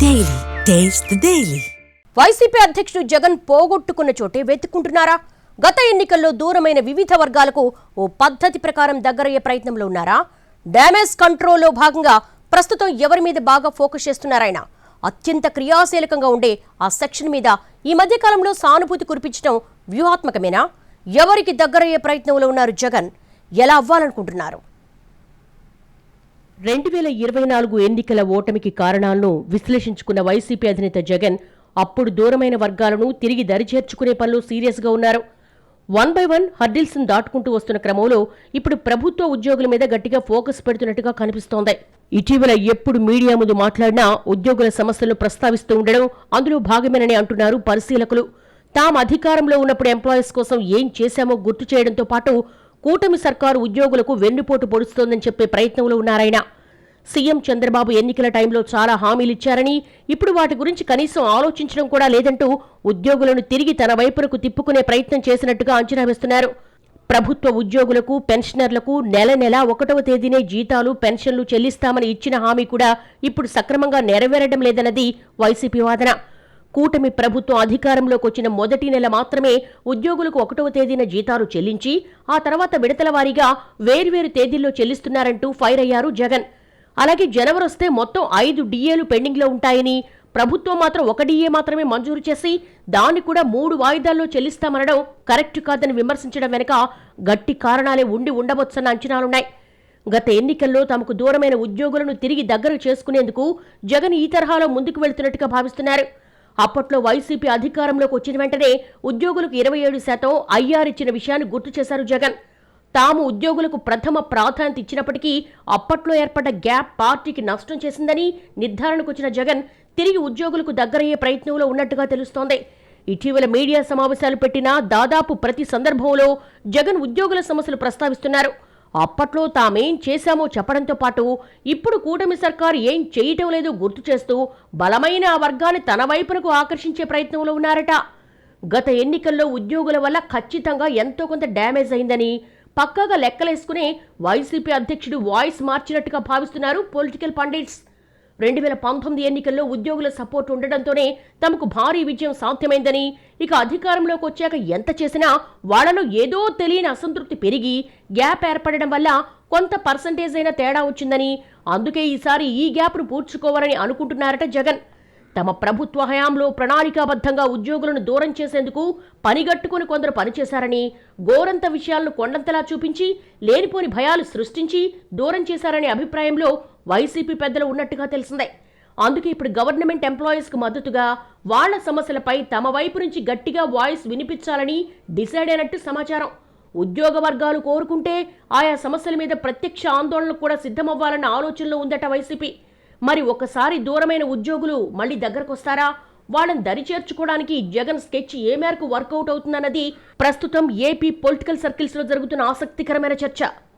Daily taste the YCP అధ్యక్షుడు జగన్ పోగొట్టుకున్న చోటే వెతుక్కుంటున్నారా? గత ఎన్నికల్లో దూరమైన వివిధ వర్గాలకు ఓ పద్ధతి ప్రకారం దగ్గరయ్యే ప్రయత్నంలో ఉన్నారా? డ్యామేజ్ కంట్రోల్లో భాగంగా ప్రస్తుతం ఎవరి మీద బాగా ఫోకస్ చేస్తున్నారాయన అత్యంత క్రియాశీలకంగా ఉండే ఆ సెక్షన్ మీద ఈ మధ్యకాలంలో సానుభూతి కురిపించడం వ్యూహాత్మకమేనా? ఎవరికి దగ్గరయ్యే ప్రయత్నంలో ఉన్నారు జగన్? ఎలా అవ్వాలనుకుంటున్నారు? రెండు వేల ఇరవై నాలుగు ఎన్నికల ఓటమికి కారణాలను విశ్లేషించుకున్న వైసీపీ అధినేత జగన్ అప్పుడు దూరమైన వర్గాలను తిరిగి దరిచేర్చుకునే పనులు సీరియస్గా ఉన్నారు. వన్ బై వన్ హర్డిల్స్ను దాటుకుంటూ వస్తున్న క్రమంలో ఇప్పుడు ప్రభుత్వ ఉద్యోగుల మీద గట్టిగా ఫోకస్ పెడుతున్నట్టుగా కనిపిస్తోంది. ఇటీవల ఎప్పుడు మీడియా ముందు మాట్లాడినా ఉద్యోగుల సమస్యలను ప్రస్తావిస్తూ ఉండడం అందులో భాగమేనని అంటున్నారు పరిశీలకులు. తాము అధికారంలో ఉన్నప్పుడు ఎంప్లాయీస్ కోసం ఏం చేశామో గుర్తు చేయడంతో పాటు కూటమి సర్కారు ఉద్యోగులకు వెన్నుపోటు పొడుస్తోందని చెప్పే ప్రయత్నంలో ఉన్నారాయన సీఎం చంద్రబాబు ఎన్నికల టైంలో చాలా హామీలిచ్చారని ఇప్పుడు వాటి గురించి కనీసం ఆలోచించడం కూడా లేదంటూ ఉద్యోగులను తిరిగి తన వైపునకు తిప్పుకునే ప్రయత్నం చేసినట్టుగా అంచనా వేస్తున్నారు. ప్రభుత్వ ఉద్యోగులకు పెన్షనర్లకు నెల నెల ఒకటవ తేదీనే జీతాలు పెన్షన్లు చెల్లిస్తామని ఇచ్చిన హామీ కూడా ఇప్పుడు సక్రమంగా నెరవేరడం లేదన్నది వైసీపీ వాదన. కూటమి ప్రభుత్వం అధికారంలోకి వచ్చిన మొదటి నెల మాత్రమే ఉద్యోగులకు ఒకటవ తేదీన జీతాలు చెల్లించి ఆ తర్వాత విడతల వారీగా వేర్వేరు తేదీల్లో చెల్లిస్తున్నారంటూ ఫైర్ అయ్యారు జగన్. అలాగే జనవరి వస్తే మొత్తం ఐదు డిఏలు పెండింగ్లో ఉంటాయని ప్రభుత్వం మాత్రం ఒక డిఏ మాత్రమే మంజూరు చేసి దాన్ని కూడా మూడు వాయిదాల్లో చెల్లిస్తామనడం కరెక్ట్ కాదని విమర్శించడం వెనుక గట్టి కారణాలే ఉండి ఉండవచ్చన్న అంచనాలున్నాయి. గత ఎన్నికల్లో తమకు దూరమైన ఉద్యోగులను తిరిగి దగ్గర చేసుకునేందుకు జగన్ ఈ తరహాలో ముందుకు వెళ్తున్నట్టుగా భావిస్తున్నారు. అప్పట్లో వైసీపీ అధికారంలోకి వచ్చిన వెంటనే ఉద్యోగులకు ఇరవై ఏడు శాతం ఐఆర్ ఇచ్చిన విషయాన్ని గుర్తు చేశారు జగన్. తాము ఉద్యోగులకు ప్రథమ ప్రాధాన్యత ఇచ్చినప్పటికీ అప్పట్లో ఏర్పడ్డ గ్యాప్ పార్టీకి నష్టం చేసిందని నిర్ధారణకు వచ్చిన జగన్ తిరిగి ఉద్యోగులకు దగ్గరయ్యే ప్రయత్నంలో ఉన్నట్టుగా తెలుస్తోంది. ఇటీవల మీడియా సమావేశాలు పెట్టిన దాదాపు ప్రతి సందర్భంలో జగన్ ఉద్యోగుల సమస్యలు ప్రస్తావిస్తున్నారు. అప్పట్లో తామేం చేశామో చెప్పడంతో పాటు ఇప్పుడు కూటమి సర్కారు ఏం చేయటం లేదో గుర్తు చేస్తూ బలమైన ఆ వర్గాన్ని తన వైపునకు ఆకర్షించే ప్రయత్నంలో ఉన్నారట. గత ఎన్నికల్లో ఉద్యోగుల వల్ల ఖచ్చితంగా ఎంతో కొంత డ్యామేజ్ అయిందని పక్కాగా లెక్కలేసుకుని వైసీపీ అధ్యక్షుడు వాయిస్ మార్చినట్టుగా భావిస్తున్నారు పొలిటికల్ పండిట్స్. రెండు వేల పంతొమ్మిది ఎన్నికల్లో ఉద్యోగుల సపోర్ట్ ఉండడంతోనే తమకు భారీ విజయం సాధ్యమైందని ఇక అధికారంలోకి వచ్చాక ఎంత చేసినా వాళ్ళలో ఏదో తెలియని అసంతృప్తి పెరిగి గ్యాప్ ఏర్పడడం వల్ల కొంత పర్సంటేజ్ అయినా తేడా వచ్చిందని అందుకే ఈసారి ఈ గ్యాప్ను పూడ్చుకోవాలని అనుకుంటున్నారట జగన్. తమ ప్రభుత్వ హయాంలో ప్రణాళికాబద్ధంగా ఉద్యోగులను దూరం చేసేందుకు పనిగట్టుకుని కొందరు పనిచేశారని గోరంత విషయాలను కొండంతలా చూపించి లేనిపోని భయాలు సృష్టించి దూరం చేశారనే అభిప్రాయంలో వైసీపీ పెద్దలు ఉన్నట్టుగా తెలిసిందే. అందుకే ఇప్పుడు గవర్నమెంట్ ఎంప్లాయీస్కు మద్దతుగా వాళ్ళ సమస్యలపై తమ వైపు నుంచి గట్టిగా వాయిస్ వినిపించాలని డిసైడ్ అయినట్టు సమాచారం. ఉద్యోగ వర్గాలు కోరుకుంటే ఆయా సమస్యల మీద ప్రత్యక్ష ఆందోళనకు కూడా సిద్ధమవ్వాలన్న ఆలోచనలో ఉందట వైసీపీ. మరి ఒకసారి దూరమైన ఉద్యోగులు మళ్ళీ దగ్గరకొస్తారా? వాళ్ళని దరి చేర్చుకోవడానికి జగన్ స్కెచ్ ఏ మేరకు వర్కౌట్ అవుతుందన్నది ప్రస్తుతం ఏపీ పొలిటికల్ సర్కిల్స్లో జరుగుతున్న ఆసక్తికరమైన చర్చ.